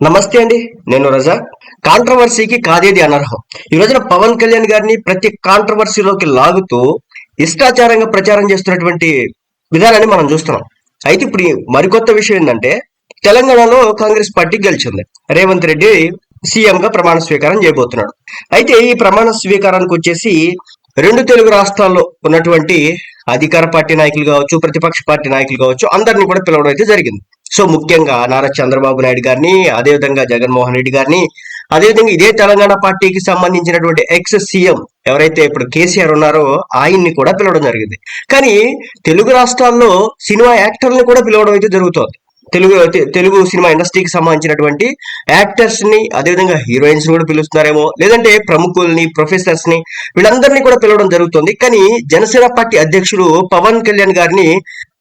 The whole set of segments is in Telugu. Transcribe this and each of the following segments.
నమస్తే అండి నేను రజా. కాంట్రవర్సీకి కాదేది అనర్హం. ఈ రోజున పవన్ కళ్యాణ్ గారిని ప్రతి కాంట్రవర్సీలోకి లాగుతూ ఇష్టాచారంగా ప్రచారం చేస్తున్నటువంటి విధానాన్ని మనం చూస్తున్నాం. అయితే ఇప్పుడు మరికొత్త విషయం ఏంటంటే తెలంగాణలో కాంగ్రెస్ పార్టీ గెలిచింది. రేవంత్ రెడ్డి సీఎం గా ప్రమాణ స్వీకారం చేయబోతున్నాడు. అయితే ఈ ప్రమాణ స్వీకారానికి వచ్చేసి రెండు తెలుగు రాష్ట్రాల్లో ఉన్నటువంటి అధికార పార్టీ నాయకులు కావచ్చు ప్రతిపక్ష పార్టీ నాయకులు కావచ్చు అందరినీ కూడా పిలవడం అయితే జరిగింది. సో ముఖ్యంగా నారా చంద్రబాబు నాయుడు గారిని అదేవిధంగా జగన్మోహన్ రెడ్డి గారిని అదేవిధంగా ఇదే తెలంగాణ పార్టీకి సంబంధించినటువంటి ఎక్స్ సీఎం ఎవరైతే ఇప్పుడు కేసీఆర్ ఉన్నారో ఆయన్ని కూడా పిలవడం జరిగింది. కానీ తెలుగు రాష్ట్రాల్లో సినిమా యాక్టర్లను కూడా పిలవడం అయితే జరుగుతోంది. తెలుగు తెలుగు సినిమా ఇండస్ట్రీకి సంబంధించినటువంటి యాక్టర్స్ని అదేవిధంగా హీరోయిన్స్ కూడా పిలుస్తున్నారేమో లేదంటే ప్రముఖుల్ని ప్రొఫెసర్స్ని వీళ్ళందరినీ కూడా పిలవడం జరుగుతుంది. కానీ జనసేన పార్టీ అధ్యక్షుడు పవన్ కళ్యాణ్ గారిని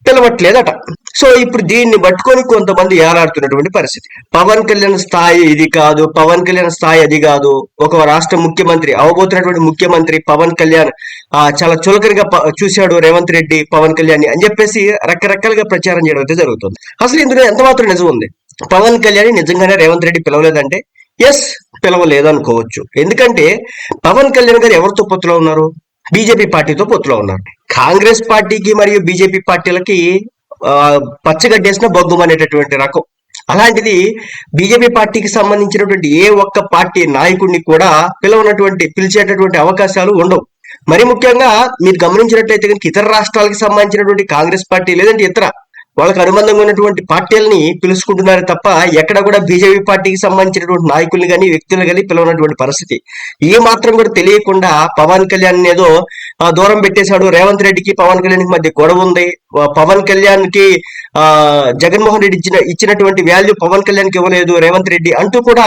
పిలవట్లేదట. సో ఇప్పుడు దీన్ని పట్టుకొని కొంతమంది ఏలాడుతున్నటువంటి పరిస్థితి. పవన్ కళ్యాణ్ స్థాయి ఇది కాదు పవన్ కళ్యాణ్ స్థాయి అది కాదు. ఒక రాష్ట్ర ముఖ్యమంత్రి అవబోతున్నటువంటి ముఖ్యమంత్రి పవన్ కళ్యాణ్ ఆ చాలా చులకరిగా ప- చూశాడు రేవంత్ రెడ్డి పవన్ కళ్యాణ్ అని చెప్పేసి రకరకాలుగా ప్రచారం చేయడం అయితే జరుగుతుంది. అసలు ఇందులో ఎంత మాత్రం నిజం ఉంది? పవన్ కళ్యాణ్ నిజంగానే రేవంత్ రెడ్డి పిలవలేదంటే? ఎస్ పిలవలేదు అనుకోవచ్చు ఎందుకంటే పవన్ కళ్యాణ్ గారు ఎవరితో పొత్తులో ఉన్నారు? బీజేపీ పార్టీతో పొత్తులో ఉన్నారు. కాంగ్రెస్ పార్టీకి మరియు బీజేపీ పార్టీలకి పచ్చగడ్డేసిన బొగ్గు అనేటటువంటి రకం. అలాంటిది బీజేపీ పార్టీకి సంబంధించినటువంటి ఏ ఒక్క పార్టీ నాయకుడిని కూడా పిలవనటువంటి పిలిచేటటువంటి అవకాశాలు ఉండవు. మరి ముఖ్యంగా మీరు గమనించినట్లయితే కనుక ఇతర రాష్ట్రాలకు సంబంధించినటువంటి కాంగ్రెస్ పార్టీ లేదంటే ఇతర వాళ్ళకి అనుబంధంగా ఉన్నటువంటి పార్టీలని పిలుచుకుంటున్నారు తప్ప ఎక్కడ కూడా బీజేపీ పార్టీకి సంబంధించినటువంటి నాయకుల్ని కానీ వ్యక్తులు కానీ పిలవనటువంటి పరిస్థితి. ఈ మాత్రం కూడా తెలియకుండా పవన్ కళ్యాణ్ ఏదో దూరం పెట్టేశాడు. రేవంత్ రెడ్డికి పవన్ కళ్యాణ్ మధ్య గొడవ ఉంది. పవన్ కళ్యాణ్కి ఆ జగన్మోహన్ రెడ్డి ఇచ్చిన ఇచ్చినటువంటి వాల్యూ పవన్ కళ్యాణ్కి ఇవ్వలేదు రేవంత్ రెడ్డి అంటూ కూడా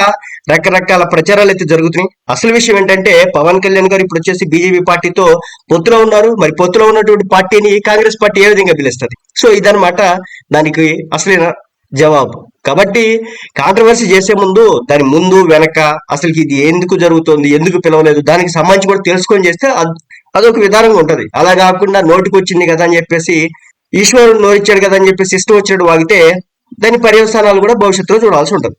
రకరకాల ప్రచారాలు అయితే జరుగుతున్నాయి. అసలు విషయం ఏంటంటే పవన్ కళ్యాణ్ గారు ఇప్పుడు వచ్చేసి బీజేపీ పార్టీతో పొత్తులో ఉన్నారు. మరి పొత్తులో ఉన్నటువంటి పార్టీని కాంగ్రెస్ పార్టీ ఏ విధంగా పిలుస్తుంది? సో ఇదనమాట దానికి అసలైన జవాబు. కాబట్టి కాంట్రవర్సీ చేసే ముందు దాని ముందు వెనక అసలు ఇది ఎందుకు జరుగుతుంది ఎందుకు పిలవలేదు దానికి సంబంధించి కూడా తెలుసుకొని చేస్తే అదొక విధానంగా ఉంటది. అలా కాకుండా నోటికి వచ్చింది కదా అని చెప్పేసి ఈశ్వరుడు నోరిచ్చాడు కదా అని చెప్పేసి ఇష్టం వచ్చినట్టు వాగితే దాని పర్యవసానాలు కూడా భవిష్యత్తులో చూడాల్సి ఉంటుంది.